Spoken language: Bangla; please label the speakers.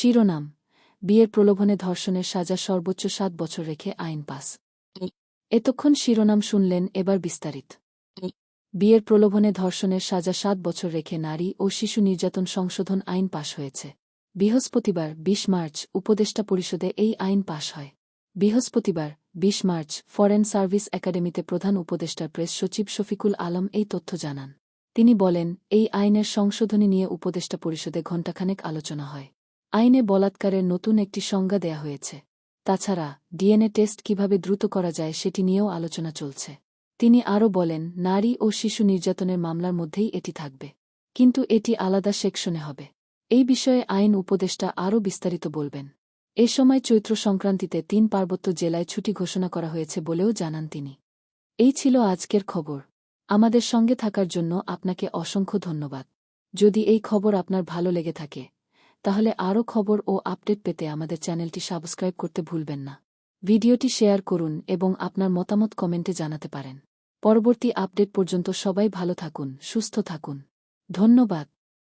Speaker 1: শিরোনাম, বিয়ের প্রলোভনে ধর্ষণের সাজা সর্বোচ্চ সাত বছর রেখে আইন পাস। এতক্ষণ শিরোনাম শুনলেন এবার বিস্তারিত। বিয়ের প্রলোভনে ধর্ষণের সাজা সাত বছর রেখে নারী ও শিশু নির্যাতন সংশোধন আইন পাশ হয়েছে। বৃহস্পতিবার ২০ মার্চ, উপদেষ্টা পরিষদে এই আইন পাশ হয়। বৃহস্পতিবার ২০ মার্চ, ফরেন সার্ভিস একাডেমিতে প্রধান উপদেষ্টার প্রেস সচিব শফিকুল আলম এই তথ্য জানান। তিনি বলেন, এই আইনের সংশোধনী নিয়ে উপদেষ্টা পরিষদে ঘণ্টাখানেক আলোচনা হয়। আইনে বলাৎকারের নতুন একটি সংজ্ঞা দেয়া হয়েছে। তাছাড়া, ডিএনএ টেস্ট কীভাবে দ্রুত করা যায় সেটি নিয়েও আলোচনা চলছে। তিনি আরও বলেন, নারী ও শিশু নির্যাতনের মামলার মধ্যেই এটি থাকবে। কিন্তু এটি আলাদা সেকশনে হবে। এই বিষয়ে আইন উপদেষ্টা আরও বিস্তারিত বলবেন। এ সময় চৈত্র সংক্রান্তিতে তিন পার্বত্য জেলায় ছুটি ঘোষণা করা হয়েছে বলেও জানান তিনি। এই ছিল আজকের খবর। আমাদের সঙ্গে থাকার জন্য আপনাকে অসংখ্য ধন্যবাদ। যদি এই খবর আপনার ভালো লেগে থাকে তাহলে আরও খবর ও আপডেট পেতে আমাদের চ্যানেলটি সাবস্ক্রাইব করতে ভুলবেন না। ভিডিওটি শেয়ার করুন এবং আপনার মতামত কমেন্টে জানাতে পারেন। পরবর্তী আপডেট পর্যন্ত সবাই ভালো থাকুন, সুস্থ থাকুন। ধন্যবাদ।